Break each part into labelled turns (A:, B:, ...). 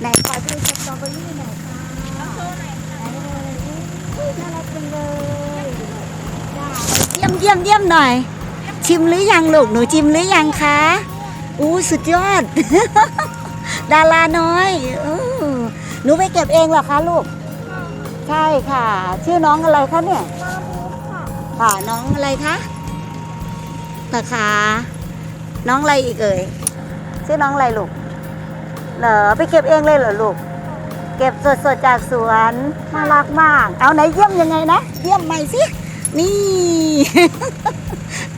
A: ไหนขอดูสตรอเบอรี่หน่อยค่ะน่ารักจังเลยเยี่ยมเยี่ยมเยี่ยมหน่อย ชิมหรือยังลูกหนูชิมหรือยังคะอู้สุดยอด ดาราน้อยอหนูไปเก็บเองเหรอคะลูก ใช่ค่ะ ชื่อน้องอะไรคะเนี่ยค่ะน้องอะไรคะนะคะน้องอะไรอีกเอ่ยชื่อน้องอะไรลูก เหรอไปเก็บเองเลยเหรอลูก เก็บสดๆจากสวนน่ารักมาก เอาไหนเยี่ยมยังไงนะ เยี่ยมใหม่สิ นี่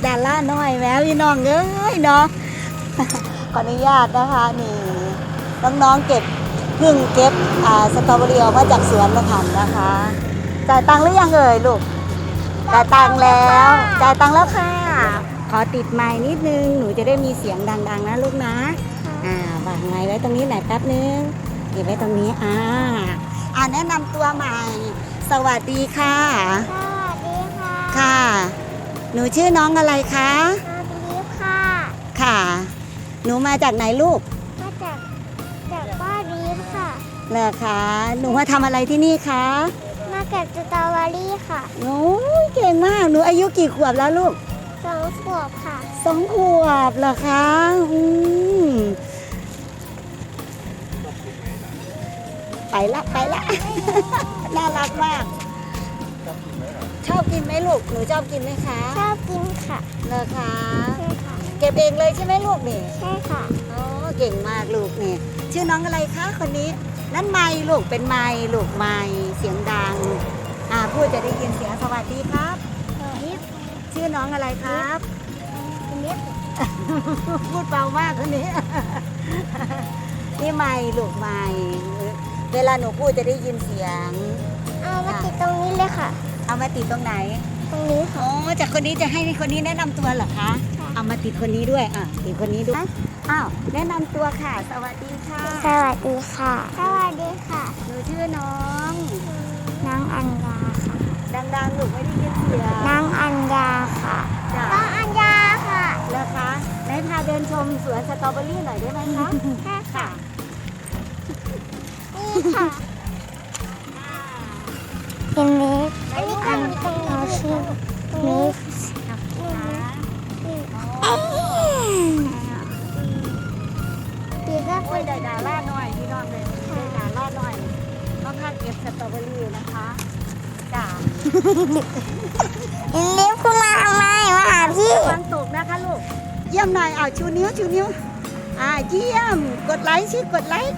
A: ดาล่าน้อยแม้พี่น้องเอ้ยเนาะขออนุญาตนะคะนี่น้องๆเก็บเพิ่งเก็บอ่าสตรอเบอรี่ออกมาจากสวนมาทำนะคะจ่ายตังค์หรือยังเอ่ยลูกจ่ายตังค์แล้วจ่ายตังค์แล้วค่ะ ขอติดไม้นิดนึง หนูจะได้มีเสียงดัง ๆ นะลูกนะอ่า วางไม้ไว้ตรงนี้หน่อยแป๊บนึงเก็บไว้ตรงนี้อ่าอ่าแนะนำตัวใหม่ สวัสดีค่ะ
B: สวัสดีค่ะ
A: ค่ะ หนูชื่อน้องอะไรคะ
B: น้องบิวค่ะ
A: ค่ะ หนูมาจากไหนลูก
B: มาจากจากบ้านบิวค่ะ
A: เหรอคะ หนูมาทำอะไรที่นี่คะ
B: มาเก็บสตรอเบอรี่ค่ะ
A: โอ้ยเก่งมาก หนูอายุกี่ขวบแล้วลูก
B: สองขวบค่ะ
A: สองขวบเหรอคะอืม ไปละไปละ น่ารักมาก ชอบกินไหมลูก หนูชอบกินไหมคะ
B: ชอบกินค่ะ
A: เหรอคะ
B: ใช่ค่ะ
A: เก็บเองเลยใช่ไหมลูกนี่
B: ใช่ค่ะ
A: โอ้เก่งมากลูกนี่ ชื่อน้องอะไรคะคนนี้ นั่นไมค์ลูกเป็นไมค์ลูกไมค์เสียงดัง อ่าพูดจะได้ยินเสียงสวัสดีครับ
B: นิด
A: ชื่อน้องอะไรครับ
B: นิด
A: พูดเบามากคนนี้นี่ไม่ลูกไม่ เวลาหนูพูดจะได้ยินเสียง
B: เอามาติดตรงนี้เลยค่ะ
A: เอามาติดตรงไหน
B: ตรงนี้ค่ะ
A: อ๋อ จากคนนี้จะให้คนนี้แนะนำตัวเหรอคะ
B: ค่ะ
A: เอามาติดคนนี้ด้วย อะ ติดคนนี้ด้วยอ้าว แนะนำตัวค่ะ สวัสดีค่ะ
B: สวัสดีค่ะ สวัสดีค่ะ
A: หนูชื่อน้อง
B: น้องอัญญาค่ะ
A: ดังๆลูกไม่ได้ยินเสียง
B: น้องอัญญาค่ะ
A: จ้ะ
B: น้องอัญญาค่ะ
A: นะคะได้พาเดินชมสวนสตรอเบอรี่หน่อยได้ไหมคะ
B: ใช่ค่ะ
A: ค่ะ
B: นี่ค่ะเป็นเล็กอันนี้ก็มีตรงนี้ชื่อเล็กปีก็
A: โอ้ยได้ดาล่าหน่อยพี่น้องเลยได้ดาล่าหน่อยต้องค่าเก็บสตรอเบอรี่นะคะจ้า
B: เล็บขึ้นมาทำไมมาหาพี่
A: ฟังตกนะคะลูก เยี่ยมหน่อยเอาชูนิ้วชูนิ้วอ่าเยี่ยม กดไลค์ชื่อกดไลค์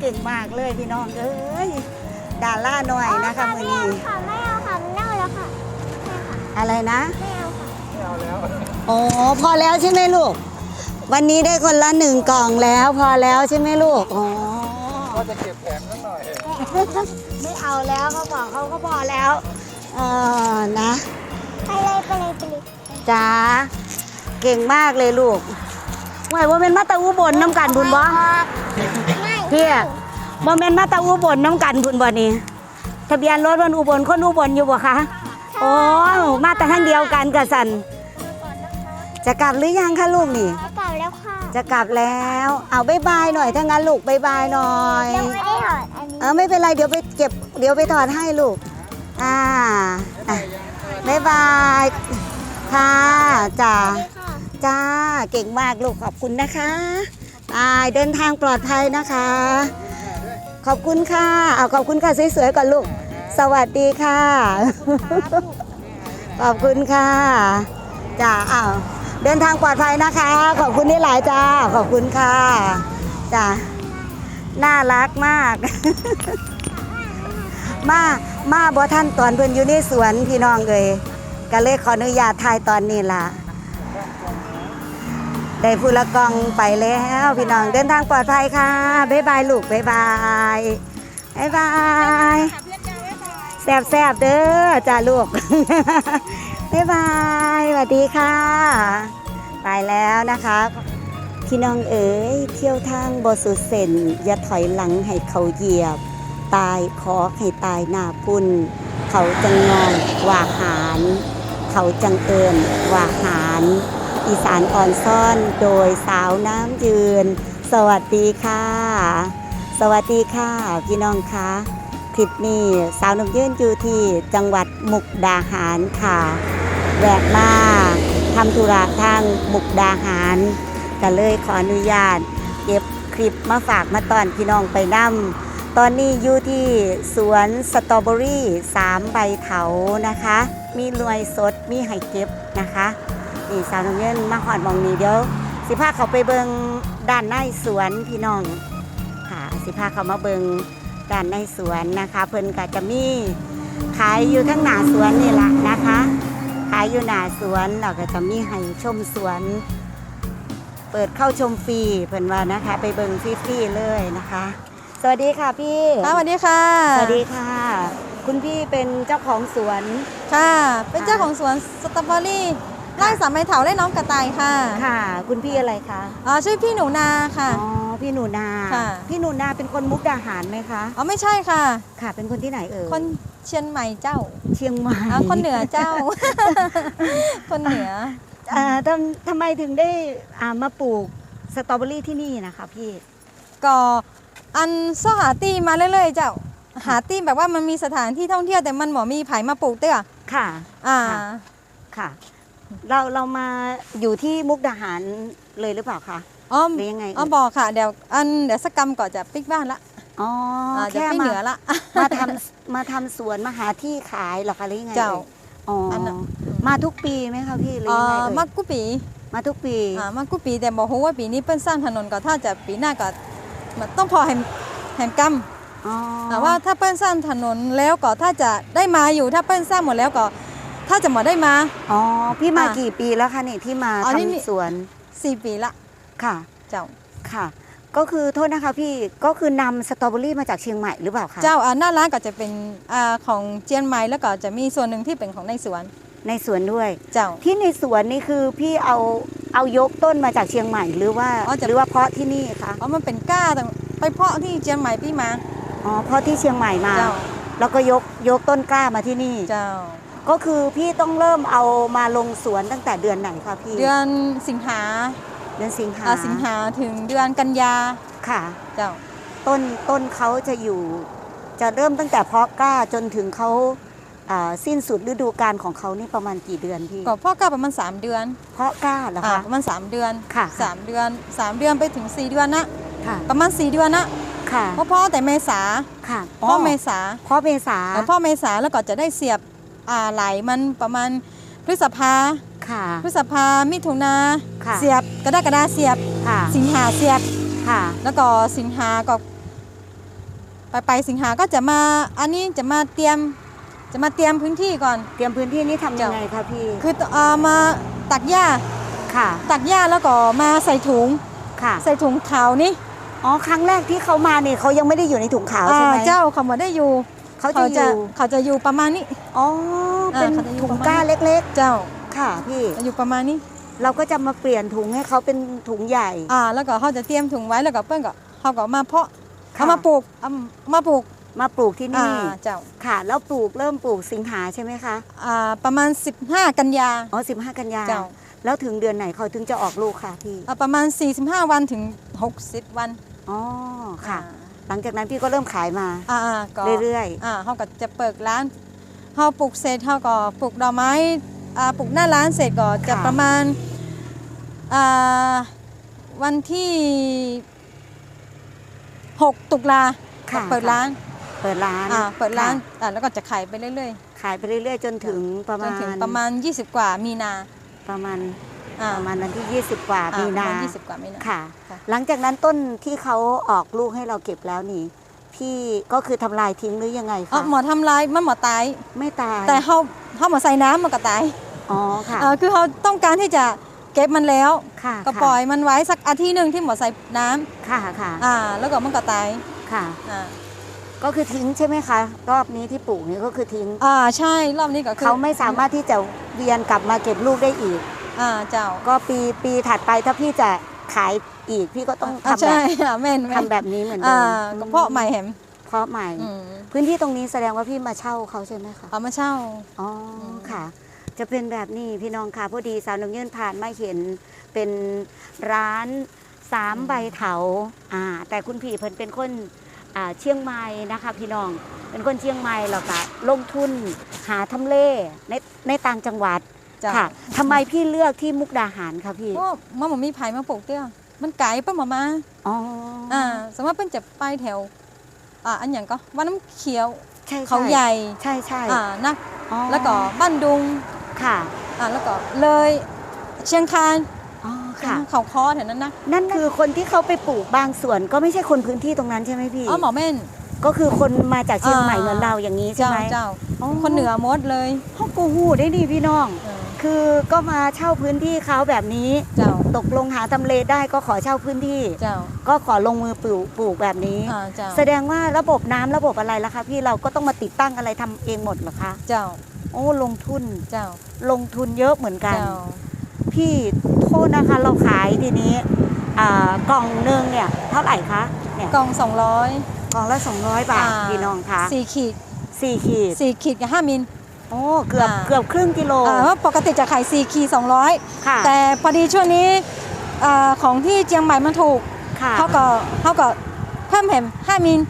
A: เก่งมากเลยพี่น้องเอ้ยดาล่าหน่อยนะคะมือนี้
B: ค่ะไม่เอาค่ะไม่เอาแล้วค่ะใช่ค่ะ
A: อะไรนะ
B: ไม่เอาค่ะ
A: โอ้พอแล้วใช่ไหมลูก วันนี้ได้คนละหนึ่งกล่องแล้ว พอแล้วใช่ไหมลูกอ๋อ
C: ก็จะเก็บแผงสักหน่อย
A: ไม่เอาแล้วเขาบอกเขาก็พอแล้วเออนะ
B: ไปเลยไปเลยไปเลย
A: จ้าเก่งมากเลยลูกไหวว่าเป็นมาตาอุบลน้ำกันบุญบ่
B: ไม่
A: เพี่ยบ่แม่นมาตาอุบลน้ำกันบุญบ่นี่ทะเบียนรถมันอุบลคนอุบลอยู่บ่คะโอ้มาแต่ทั้งเดียวกันกับสันจะกลับหรือยังคะลูกนี่
B: กลับแล้วค่ะ
A: จะกลับแล้ว เอาบายบายหน่อยถ้างั้นลูกบายบายหน่อย
B: ยังไม่ได้ถอดอันนี้
A: เออไม่เป็นไรเดี๋ยวไปเก็บเดี๋ยวไปถอดให้ลูก อ่าอะบายบายค่ะจ้าจ้าเก่งมากลูกขอบคุณนะคะ บายเดินทางปลอดภัยนะคะ ขอบคุณค่ะเอาขอบคุณค่ะสวยๆก่อนลูก สวัสดีค่ะ ขอบคุณค่ะจ้าอ้าวเดินทางปลอดภัยนะคะ ขอบคุณที่หลายจ้า ขอบคุณค่ะจ้าน่ารักมาก มามาบ่ท่านตอนเพิ่นอยู่ในสวนพี่น้องเลยก็เลยขออนุญาตถ่ายตอนนี้ล่ะ ได้ผู้ละกองไปแล้วพี่น้องเดินทางปลอดภัยค่ะบ๊ายบายลูกบ๊ายบายบ๊ายบายแซบแซบเด้อจ้าลูกบ๊ายบายสวัสดีค่ะ ไปแล้วนะคะพี่น้องเอ๋ยเที่ยวทางบสุเส้นอย่าถอยหลังให้เขาเหยียบ ตายขอให้ตายหน้าพุ่น เขาจังงอนว่าหารเขาจังเอิญว่าหาร อีสานอ่อนซ่อนโดยสาวน้ำยืน สวัสดีค่ะ สวัสดีค่ะพี่น้องคะคลิปนี้สาวน้ำยืนอยู่ที่จังหวัดมุกดาหารค่ะแวะมาทำธุระทางมุกดาหารก็เลยขออนุญาต เก็บคลิปมาฝากมาตอนพี่น้องไปนำตอนนี้อยู่ที่สวนสตรอเบอรี่สามใบเถานะคะ มีรวยสดมีไห่เก็บนะคะ นี่สาวน้ำเงินมาหอดหมองนี้เดี๋ยว สิพาเขาไปเบิงด้านในสวนพี่น้องค่ะสิพาเขามาเบิงด้านในสวนนะคะ เพิ่นก็จะมีขายอยู่ทั้งหน้าสวนนี่แหละนะคะขายอยู่หน้าสวนเราก็จะมีให้ชมสวน เปิดเข้าชมฟรีเพิ่นว่านะคะ ไปเบิงฟรีๆเลยนะคะ สวัสดีค่ะพี่
D: ค่ะสวัสดีค่ะ
A: สวัสดีค่ะ คุณพี่เป็นเจ้าของสวน
D: ค่ะ เป็นเจ้าของสวนสตรอเบอรี่ ไร่สามไม้เถาและน้องกระต่ายค่ะ
A: ค่ะ คุณพี่อะไรคะ
D: อ๋อชื่อพี่หนูนาค่ะ
A: อ๋อพี่หนูนา
D: ค่ะ
A: พี่หนูนาเป็นคนมุกดาหารไหมคะ
D: อ๋อไม่ใช่ค่ะ
A: ค่ะ เป็นคนที่ไหนเอ่ย
D: คนเชียงใหม่เจ้า
A: เชียงใหม่
D: อ๋อคนเหนือเจ้า คนเหนือ
A: อ่าทำทำไมถึงได้อ่ามาปลูกสตรอเบอรี่ที่นี่นะคะพี่
D: ก็อันซ่อหาตีมาเรื่อยๆเจ้าหาตีแบบว่ามันมีสถานที่ท่องเที่ยวแต่มันหมอมีไผ่มาปลูกเตื้อ
A: ค่ะ
D: อ่า
A: ค่ะค่ะ เราเรามาอยู่ที่มุกดาหารเลยหรือเปล่าคะ
D: อ๋อ
A: หรือยังไง
D: อ๋อ
A: เอ่ย
D: บอกค่ะเดี๋ยวอันเดี๋ยวสกกรรมก่อนจะปิกบ้านละ
A: อ๋อ
D: อ่าจะ
A: แค่
D: ปิก
A: มา
D: เหนือละ
A: มาทำมาทำสวนมาหาที่ขายเหรอคะหรือยังไง
D: เจ้า
A: อ่ยอ๋ออ
D: นน่ะ
A: มาทุกปีไหมคะพี่หรือ
D: อ๋อ
A: ยังไงเอ่ย
D: มักกุปี
A: มาทุกปี
D: อ่ามันกูปีแต่บอกฮู้ว่าปีนี้เปิ้นสร้างถนนก็ถ้าจะปีหน้าก็มันต้องพอแหมแหมกรรม
A: อ๋อ
D: แต่ว่าถ้าเปิ้นสร้างถนนแล้วก็ถ้าจะได้มาอยู่ถ้าเปิ้นสร้างหมดแล้วก็ ถ้าจะมดได้มา
A: อ๋อ พี่มากี่ปีแล้วคะนี่ที่มา
D: อ๋อนี่นี่
A: ทำสวน
D: 4ปีละ
A: ค่ะ
D: เจ้า
A: ค่ะ ก็คือโทษนะคะพี่ก็คือนำสตรอเบอรี่มาจากเชียงใหม่หรือเปล่าคะ
D: เจ้าอ่าหน้าร้านก็จะเป็นอ่าของเจียนไม้แล้วก็จะมีส่วนหนึ่งที่เป็นของในสวน
A: ในสวนด้วย
D: เจ้า
A: ที่ในสวนนี่คือพี่เอาเอายกต้นมาจากเชียงใหม่หรือว่า
D: อ๋อจะ
A: หรือว่าเพาะที่นี่คะ
D: อ๋อมันเป็นก้าแต่ไปเพาะที่เจียนไม้พี่มา
A: อ๋อเพาะที่เชียงใหม่มา
D: เจ้า
A: แล้วก็ยกยกต้นกล้ามาที่นี่
D: เจ้า
A: ก็คือพี่ต้องเริ่มเอามาลงสวนตั้งแต่เดือนไหนคะพี่
D: เดือนสิงหา
A: เดือนสิงหา
D: อ่าสิงหาถึงเดือนกันยา
A: ค่ะ
D: เจ้า
A: ต้นต้นเขาจะอยู่ จะเริ่มตั้งแต่เพาะกล้าจนถึงเขาอ่าสิ้นสุดฤดูกาลของเขานี่ประมาณกี่เดือนพี่
D: ก็พ่อก้าประมาณสามเดือน
A: เพาะกล้าเหรอ
D: อ่า
A: คะ
D: ประมาณ3เดือน
A: ค่ะ
D: สามเดือน3เดือนไปถึง4เดือนนะ
A: ค่ะ
D: ประมาณ4เดือนนะ
A: ค่ะ
D: เพราะพ่อแต่เมษา
A: ค่ะ
D: พ่อเมษา
A: พ่อเมษา
D: แล้วพ่อเมษาแล้วก็จะได้เสียบอ่า ไหลมันประมาณพฤษภา
A: ค่ะ
D: พฤษภามิถุนา
A: ค่ะ
D: เสียบกรกฎาเสียบ
A: ค่ะ
D: สิงหาเสียบ
A: ค่ะ
D: แล้วก็สิงหาก็ไปไปสิงหาก็จะมาอันนี้จะมาเตรียมจะมาเตรียมพื้นที่ก่อน
A: เตรียมพื้นที่นี่ทำยังไงคะพี่
D: คืออ่ามาตักหญ้า
A: ค่ะ
D: ตักหญ้าแล้วก็มาใส่ถุง
A: ค่ะ
D: ใส่ถุงขาวนี่
A: อ๋อครั้งแรกที่เขามาเนี่ยเขายังไม่ได้อยู่ในถุงขาวใช่ไหม
D: อ่าเจ้าเขามาได้อยู่
A: เขาจะอยู่
D: เขาจะอยู่ประมาณนี้
A: อ๋อ เป็น
D: อ่าเขาจะอยู่
A: ถุง
D: ประมาณ
A: ก้าเล็ก
D: เจ้า
A: ๆค่ะพี่
D: จะอยู่ประมาณนี้
A: เราก็จะมาเปลี่ยนถุงให้เขาเป็นถุงใหญ่
D: อ่า แล้วก็เขาจะเตรียมถุงไว้แล้วก็เปิ้ลก็เขาก็มาเพาะ
A: ค่ะ
D: เขามาปลูกเอามาปลูก
A: มาปลูกที่
D: อ่า
A: นี่
D: เจ้า
A: ค่ะ แล้วปลูกเริ่มปลูกสิงหาใช่ไหมคะ
D: อ่า ประมาณ 15 กันยา
A: อ๋อ 15 กันยา
D: เจ้า
A: แล้วถึงเดือนไหนเขาถึงจะออกลูกค่ะพี่
D: อ่าประมาณ 45 วันถึง 60 วัน
A: อ๋อ ค่ะ หลังจากนั้นพี่ก็เริ่มขายมา
D: อ่าอ่าก็
A: เรื่อย
D: อ่าเขาก็จะเปิดร้านเขาปลูกเสร็จเขาก็ปลูกดอกไม้อ่าปลูกหน้าร้านเสร็จก็จะประมาณอ่าวันที่6ตุลา
A: ค่ะ
D: เปิดร้าน
A: ๆเปิดร้าน
D: อ่าเปิดร้าน
A: ค่ะ
D: อ่าแล้วก็จะขายไปเรื่อย
A: ขายไปเรื่อยๆ จนถึงประ
D: ๆจ
A: มาณ
D: นถึงประมาณ 20 กว่ามีนา
A: ประมาณ
D: อ่า
A: ประมาณวันที่ 20 กว่า
D: อ่
A: มี
D: ประ
A: นา
D: มาณ20กว่ามีนา
A: ค่ะ
D: ค่ะ
A: หลังจากนั้นต้นที่เขาออกลูกให้เราเก็บแล้วนี่ พี่ก็คือทำลายทิ้งหรือยังไง
D: อ๋อ
A: คะ
D: หมอทำร้ายมันหมอตาย
A: ไม่ตาย
D: แต่เขาเขาหมอใส่น้ำมันก็ตาย
A: อ๋อค่ะ
D: เอ่อคือเขาต้องการที่จะเก็บมันแล้ว
A: ค่ะ
D: ก็ปล่อยมันไว้สักอาทิตย์หนึ่งที่หมอใส่น้ำ
A: ค่ะค่ะ
D: อ่า แล้วก็มันก็ตาย
A: ค่ะ
D: อ่า
A: ก็คือทิ้งใช่ไหมคะ รอบนี้ที่ปลูกนี่ก็คือทิ้ง
D: อ่าใช่รอบนี้ก็คือ
A: เขาไม่สามารถที่จะเวียนกลับมาเก็บลูกได้อีก
D: อ่าเจ้า
A: ก็ปีปีถัดไปถ้าพี่จะขายอีกพี่ก็ต้อง
D: อ่า
A: ทำแบ
D: ใช่
A: บ
D: อ่าแม่นแม่น
A: ทำแบบนี้เหมือนเดิ
D: อ่ามก็เพาะใหม่แหม
A: เพราะใหม่
D: อืม
A: พื้นที่ตรงนี้แสดงว่าพี่มาเช่าเขาใช่ไหมคะ
D: เอามาเช่า
A: อ๋ออ
D: ม
A: ค่ะ จะเป็นแบบนี้พี่น้องค่ะพอดีสาวน้ำเยื่นผ่านมาเห็นเป็นร้านสามใบเถาอ่า แต่คุณพี่เพิ่นเป็นคนอ่าเชียงใหม่นะคะพี่น้องเป็นคนเชียงใหม่แล้วก็ลงทุนหาทำเลในในต่างจังหวัด
D: เจ้า
A: ค่ะทำไมพี่เลือกที่มุกดาหารคะพี่
D: เพราะมันบ่มีไผมาปลูกเตี้ยมันไกลเปิ้นบ่มา
A: อ๋อ
D: อ่าสมมติเปิ้นจะไปแถวอ่าอันหยังก็ว่าน้ำเขียว
A: ใช่
D: เขาใหญ่
A: ใช่ใช่
D: อ่านะ
A: อ๋อ
D: แล้วก็บ้านดุง
A: ค่ะ
D: อ่าแล้วก็เลยเชียงคาน
A: อ๋อค่ะ
D: เขาคอแถวนั้นนะ
A: นั่นคือคนที่เขาไปปลูกบางส่วนก็ไม่ใช่คนพื้นที่ตรงนั้นใช่ไหมพี่
D: อ๋อหมอแม่น
A: ก็คือคนมาจากเชียงใหม่
D: อ่า
A: เหมือนเราอย่างนี้ใช่
D: เจ้า
A: ไหม
D: เจ้า
A: อ๋อ
D: คนเหนือหมดเลย
A: เขากูหูได้ดีพี่น้อง
D: เออ
A: คือก็มาเช่าพื้นที่เขาแบบนี้
D: เจ้า
A: ตกลงหาทำเลได้ก็ขอเช่าพื้นที่
D: เจ้า
A: ก็ขอลงมือปลูกปลูกแบบนี้
D: อ่าเจ้า
A: แสดงว่าระบบน้ำระบบอะไรล่ะคะพี่เราก็ต้องมาติดตั้งอะไรทำเองหมดเหรอคะ
D: เจ้า
A: โอ้ลงทุน
D: เจ้า
A: ลงทุนเยอะเหมือนกัน
D: เจ้า
A: พี่โทษนะคะเราขายทีนี้อ่ากล่องหนึงเนี่ยเท่าไหร่คะเนี่ย
D: กล่องสองร้อย
A: กล่องละ200 บาทพี่น้องคะ
D: สี่ขีด
A: สี่ขีด
D: สี่ขีดกับห้ามิล
A: โอ้เกือบ
D: อ่า
A: เกือบครึ่งกิโล
D: อ่าเพราะปกติจะขายสี่ขีดสองร้อย
A: ค่ะ
D: แต่พอดีช่วงนี้อ่าของที่เชียงใหม่มันถูก
A: ค่ะ
D: เขาก็เขาก็เพิ่มแผ่มห้ามิล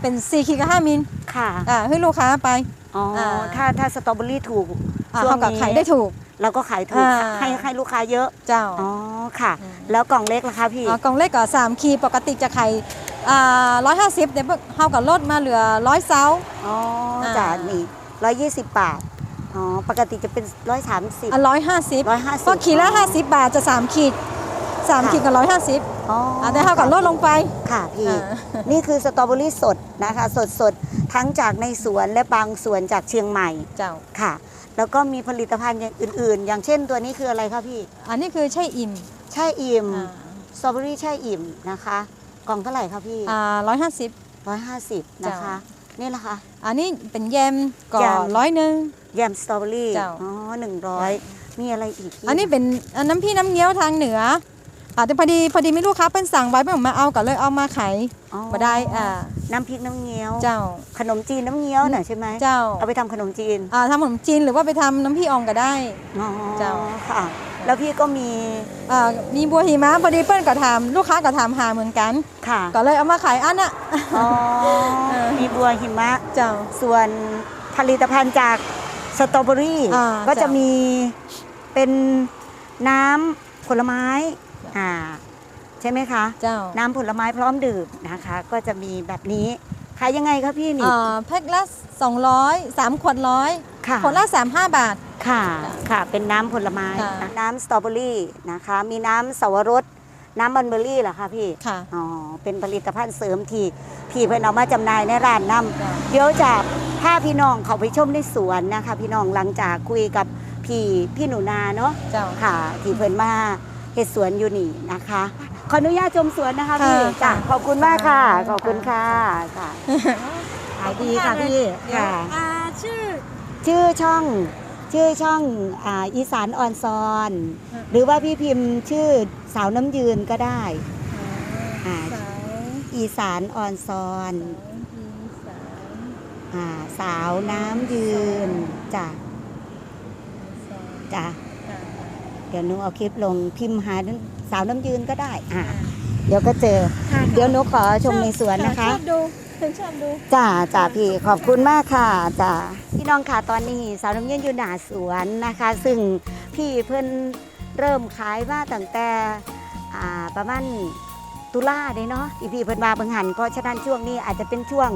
D: เป็นสี่ขีดกับห้ามิล
A: ค่ะ
D: อ่าให้ลูกค้าไป
A: อ๋ออาถ้าถ้าสตรอเบอรี่ถูก
D: อ่า
A: ช่วง
D: เขาก็
A: นี้
D: ขายได้ถูก
A: เราก็ขายถูก
D: อ่า
A: ให้ให้ลูกค้าเยอะ
D: เจ้า
A: อ๋อค่ะ
D: อืม
A: แล้วกล่องเล็กล่ะคะพี่
D: อ่ากล่องเล็กก็สามขีดปกติจะขายอ่าร้อยห้าสิบเดี๋ยวเขาก็ลดมาเหลือร้อยเซา
A: อ๋อ
D: อ่า
A: จาน นี่ร้อยยี่สิบบาท อ๋อ ปกติจะเป็นร้อยสามสิบ
D: อะร้อยห้าสิบ
A: ร้อยห้าสิบ
D: ก็ขีดละห้าสิบบาทจะสามขีดสาม
A: ค่ะ
D: ขีดกับร้อยห้าสิบ
A: อ๋อ
D: อะแต่เขาก็ลดลงไป
A: ค่ะพี่
D: อ่า
A: นี่คือสตรอเบอรี่สดนะคะ สดสดๆทั้งจากในสวนและบางส่วนจากเชียงใหม่
D: เจ้า
A: ค่ะ แล้วก็มีผลิตภัณฑ์อย่างอื่น ๆ อย่างเช่นตัวนี้คืออะไรคะพี่
D: อันนี้คือใช่อิ่ม
A: แช่อิ่ม
D: อ่า
A: สตรอเบอรี่แช่อิ่มนะคะ กล่องเท่าไหร่คะพี่
D: อ่าร้อยห้าสิบ
A: ร้อยห้าสิบนะคะ นี่แหละคะ
D: อันนี้เป็นแยมก่อ
A: แยม
D: ร้อยหนึ่ง
A: แยมสตรอเบอรี่
D: เจ้า
A: อ๋อหนึ่งร้อยมีอะไรอีกพี่
D: อันนี้เป็นอันน้ำพี่น้ำเงี้ยวทางเหนืออ่าแต่พอดีพอดีมีลูกค้าเป็นสั่งไว้ไม่ผมมาเอาก็เลยเอามาขาย
A: อ๋อ
D: มาได้อ่า
A: น้ำพริกน้ำเงี้ยว
D: เจ้า
A: ขนมจีนน้ำเงี้ยวน่ะใช่ไหม
D: เจ้า
A: เอาไปทำขนมจีน
D: อ่าทำขนมจีนหรือว่าไปทำน้ำพี่อองก็ได้
A: อ๋อ
D: เจ้า
A: ค่ะ แล้วพี่ก็มี
D: อ่ามีบัวหิมะพอดีเปิ้ลก็ทำลูกค้าก็ทำหาเหมือนกัน
A: ค่ะ
D: ก็เลยเอามาขายอันน่ะ
A: อ๋อ
D: เออ
A: มีบัวหิมะ
D: เจ้า
A: ส่วนผลิตภัณฑ์จากสตรอเบอรี่
D: อ่า
A: ก็จะ
D: จ้ะ
A: มีเป็นน้ำผลไม้อ่าใช่ไหมคะ
D: เจ้า
A: น้ำผลไม้พร้อมดื่มนะคะ ก็จะมีแบบนี้ขายยังไงคะพี่นี่
D: อ่าแพ็คละ200 3ขวดร้อย
A: ค่ะ
D: ขวดละ 35 บาท
A: ค่ะ ค่ะ เป็นน้ำผลไม้
D: ค่ะ
A: นะน้ำสตรอเบอรี่นะคะ มีน้ำสวรส น้ำบันเบอรี่เหรอคะพี่
D: ค่ะ
A: อ๋อ เป็นผลิตภัณฑ์เสริมที่พี่เพื่อนเอามาจำหน่ายในร้านน้
D: จ้ะำ
A: เดี๋ยวจากถ้าพี่น้องเขาไปชมในสวนนะคะ พี่น้องหลังจากคุยกับพี่พี่หนูนาเนาะ
D: เจ้า
A: ค่ะ ที่เพื่อนมาเฮ็ดสวนอยู่นี่นะคะ ขออนุญาตชมสวนนะคะพี่
D: ค่ะ
A: จ้ะขอบคุณมากค่ะ
D: ค่ะ
A: ขอบคุณค่ะ ค่ะ ขายดีค่ะพี่
D: เดี๋ยว
A: ค่ะ
D: อ่าชื่อ
A: ชื่อช่องชื่อช่องอาอีสานออนซอน หรือว่าพี่พิมพ์ชื่อสาวน้ำยืนก็ได้อ่า
D: สาย
A: อีสานออนซอน
D: อีสาน
A: อ่าสาวน้ำยืนจ้ะ
D: สาย
A: จ้ะ
D: ค่ะ
A: เดี๋ยวหนูเอาคลิปลงพิมพ์หาสาวน้ำยืนก็ได้อ่าเดี๋ยวก็เจอ เดี๋ยวหนูขอชมในสวนนะคะ
D: ชอบดูถึงชอบดู
A: จ้าจ้าพี่ขอบคุณมากค่ะจ้าพี่น้องค่ะตอนนี้สาวน้ำเย็นอยู่หน้าสวนนะคะ ซึ่งพี่เพิ่นเริ่มขายมาตั้งแต่ประมาณตุลาเด้เนาะอีพี่เพิ่นมาเบิ่งหันเพราะฉะนั้นช่วงนี้อาจจะเป็นช่วง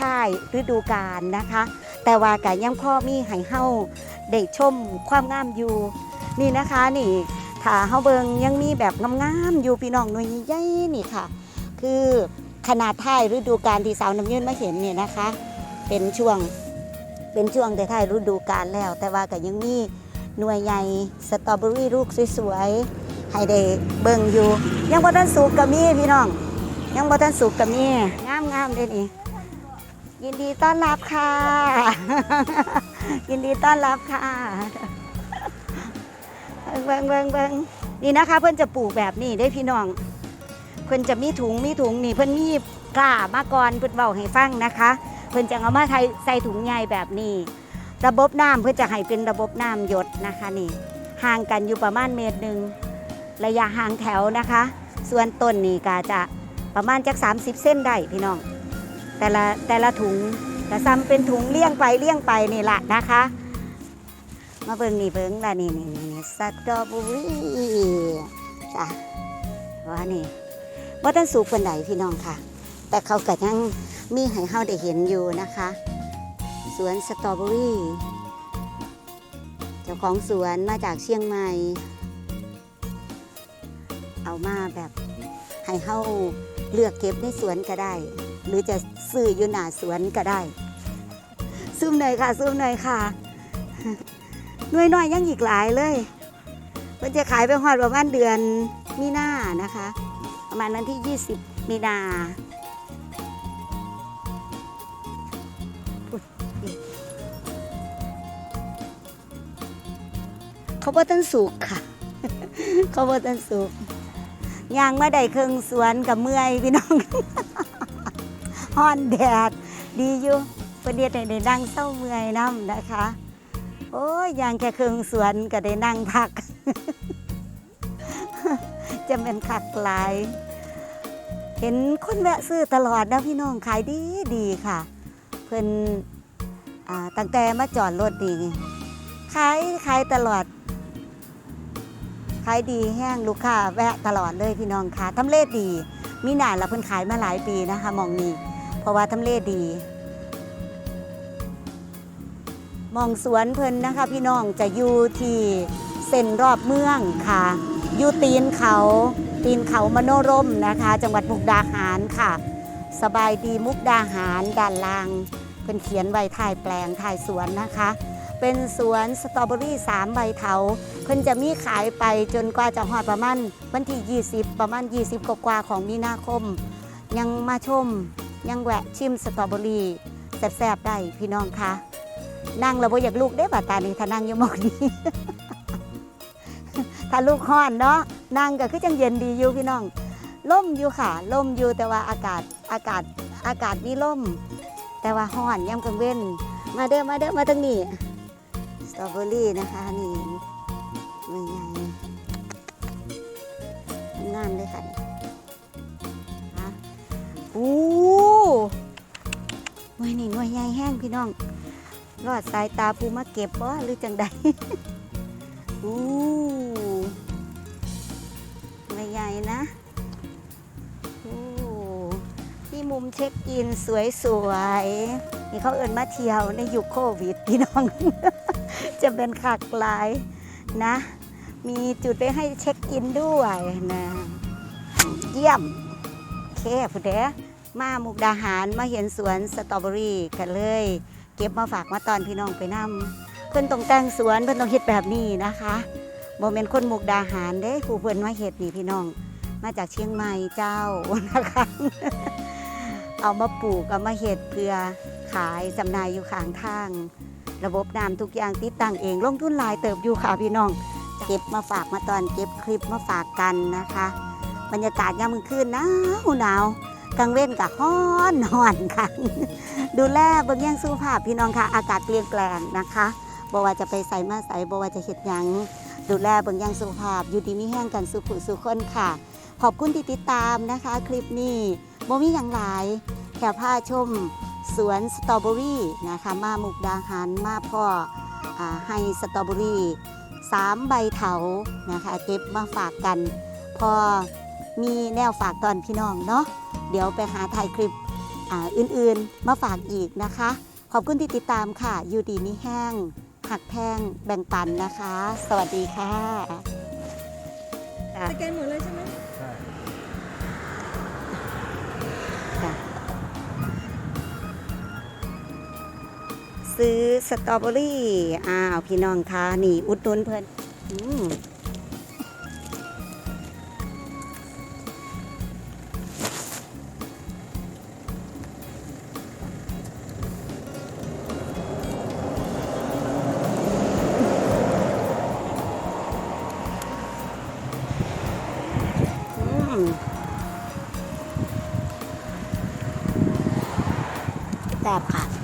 A: ท้ายๆฤดูกาลนะคะ แต่ว่าก็ยังพ่อมีให้เฮาได้ชมความงามอยู่ นี่นะคะนี่ถ้าเฮาเบิงยังมีแบบงามๆอยู่พี่น้องหน่วยใหญ่นี่ค่ะ คือ ขนาดท้ายฤดูกาลที่สาวน้ำยืนมาเห็นเนี่ยนะคะ เป็นช่วงเป็นช่วงท้ายฤดูกาลแล้ว แต่ว่าก็ยังมีหน่วยใหญ่สตรอเบอรี่ลูกสวยๆให้ได้เบิ่งอยู่ ยังบ่ทันสุกก็มีพี่น้อง ยังบ่ทันสุกก็มีงามๆเด้นี่ยินดีต้อนรับค่ะ ยินดีต้อนรับค่ะเบิ่งเบิ่งเบิ่งนี่นะคะ เพิ่อนจะปลูกแบบนี้ได้พี่น้อง พิ่นจะมีถุงมีถุงนี่เพิ่นมีกล้ามาก่อนเพิ่นเบาให้ฟังนะคะ เพิ่นจะเอามาใส่ใส่ถุงใหญ่แบบนี้ ระบบน้ำเพื่อจะให้เป็นระบบน้ำหยดนะคะนี่ห่างกันอยู่ประมาณเมตรหนึ่งระยะห่างแถวนะคะ ส่วนต้นนี่ก็จะประมาณจัก30 เส้นได้พี่น้อง แต่ละแต่ละถุงแต่ซ้ำเป็นถุงเลี้ยงไปเลี้ยงไปนี่แหละนะคะ มาเบิ่งนี่เบิ่งละนี่นี่นี่สตรอเบอรี่จ้ะว่านี่ ว่าต้นสูงเป็นไหนพี่น้องค่ะ แต่เขาก็ยังมีให้เฮาได้เห็นอยู่นะคะ สวนสตรอเบอรี่เจ้าของสวนมาจากเชียงใหม่ เอามาแบบให้เฮาเลือกเก็บในสวนก็ได้ หรือจะซื้ออยู่หน้าสวนก็ได้ซูมหน่อยค่ะซูมหน่อยค่ะหน่วยน้อยยังอีกหลายเลยมันจะขายไปหอดประมาณเดือนมีหน้านะคะ ประมาณวันที่ 20 มีนาเขาบ่ตันสุกค่ะ เขาบ่ตันสุกยางมาได้เครื่องสวนกับเมื่อยพี่น้องฮ้อนแดดดีอยู่ประเดี๋ยวได้นั่งเศร้าเมื่อยน้ำนะคะ โอ้ยยางแค่เครื่องสวนก็ได้นั่งพัก จะเป็นคักหลาย เห็นคนแวะซื้อตลอดนะพี่น้องขายดีดีค่ะ เพิ่นอ่าตั้งแต่มาจอดรถนี่ขายขายตลอดขายดีแห้งลูกค้าแวะตลอดเลยพี่น้องค่ะทำเลดี มีหนานแล้วเพิ่นขายมาหลายปีนะคะมองนี้ เพราะว่าทำเลดี มองสวนเพิ่นนะคะ พี่น้องจะอยู่ที่เส้นรอบเมืองค่ะ อยู่ตีนเขา ตีนเขามโนรมนะคะ จังหวัดมุกดาหารค่ะ สบายดีมุกดาหารด้านลางเพิ่นเขียนไว้ถ่ายแปลงถ่ายสวนนะคะ เป็นสวนสตรอเบอรี่สามใบเถาเพิ่นจะมีขายไปจนกว่าจะหอดประมาณวันที่ 20 ประมาณ 20กว่าๆของมีนาคม ยังมาชมยังแวะชิมสตรอเบอรี่แซ่บๆได้พี่น้องคะนั่งแล้วบ่อยากลูกได้บ่ตานี่ถ้านั่งอยู่หมองนี้ ถ้าลูกห้อนเนาะนั่งก็คือจังเย็นดีอยู่พี่น้องล่มอยู่ค่ะล่มอยู่แต่ว่าอากาศอากาศอากาศมีล่ม แต่ว่าห้อนย่ำกลางเว้น มาเด้อมาเด้อมาทางนี้สตรอเบอรี่นะคะนี่ไม่ใหญ่งามเลยค่ะฮะอู้หน่วยนี่หน่วยใหญ่แห้งพี่น้องรอดสายตาผู้มาเก็บบ่หรือจังใด อู้ใหญ่ๆนะอู้ที่มุมเช็คอินสวยๆนี่เขาเอินมาเที่ยวในยุคโควิดพี่น้อง จะเป็นขากลายนะ มีจุดได้ให้เช็คอินด้วยนะ เยี่ยมเคผู้เดมามุกดาหารมาเห็นสวนสตรอเบอรี่กันเลย เก็บมาฝากมาตอนพี่น้องไปนำ เพิ่นต้องแต่งสวนเพิ่นต้องเฮ็ดแบบนี้นะคะบ่แม่นคนมุกดาหารเด้ผู้เพิ่นมาเฮ็ดนี่พี่น้อง มาจากเชียงใหม่เจ้านะคะ เอามาปลูกเอามาเฮ็ดเพื่อขายจำหน่ายอยู่ข้างทาง ระบบน้ำทุกอย่างติดตั้งเอง ลงทุนหลายเติบอยู่ค่ะพี่น้อง เก็บมาฝากมาตอนเก็บคลิปมาฝากกันนะคะ บรรยากาศยามมื้อคืนหนาวหนาวกลางเว้นกับฮ้อนหอนค่ะ ดูแลเบิ่งแย่งสุขภาพพี่น้องค่ะ อากาศเปลี่ยนแปลงนะคะ บ่ว่าจะไปใส่มาใส่บ่ว่าจะเฮ็ดหยังดูแลเบิ่งย่งสุขภาพ อยู่ดีมีแห้งกันสุขุสุขคนค่ะ ขอบคุณที่ติดตามนะคะ คลิปนี้บ่มีอย่างหลายแค่พาชมสวนสตรอเบอรี่นะคะมามุกดาหารมาพ่ออให้สตรอเบอรี่สามใบเถานะคะเก็บมาฝากกัน พอมีแนวฝากตอนพี่น้องเนาะเดี๋ยวไปหาถ่ายคลิปออื่นๆ มาฝากอีกนะคะ ขอบคุณที่ติดตามค่ะ อยู่ดีมีแห้ง หักแพงแบ่งปันนะคะ สวัสดีค่ะค่ะ
D: สแกนหมดเลยใช่ไหม
C: ใช่
A: ค่ะซื้อสตรอเบอรี่ อ้าว พี่น้องคะนี่ อุดหนุนเพิ่นอืม บค่ะ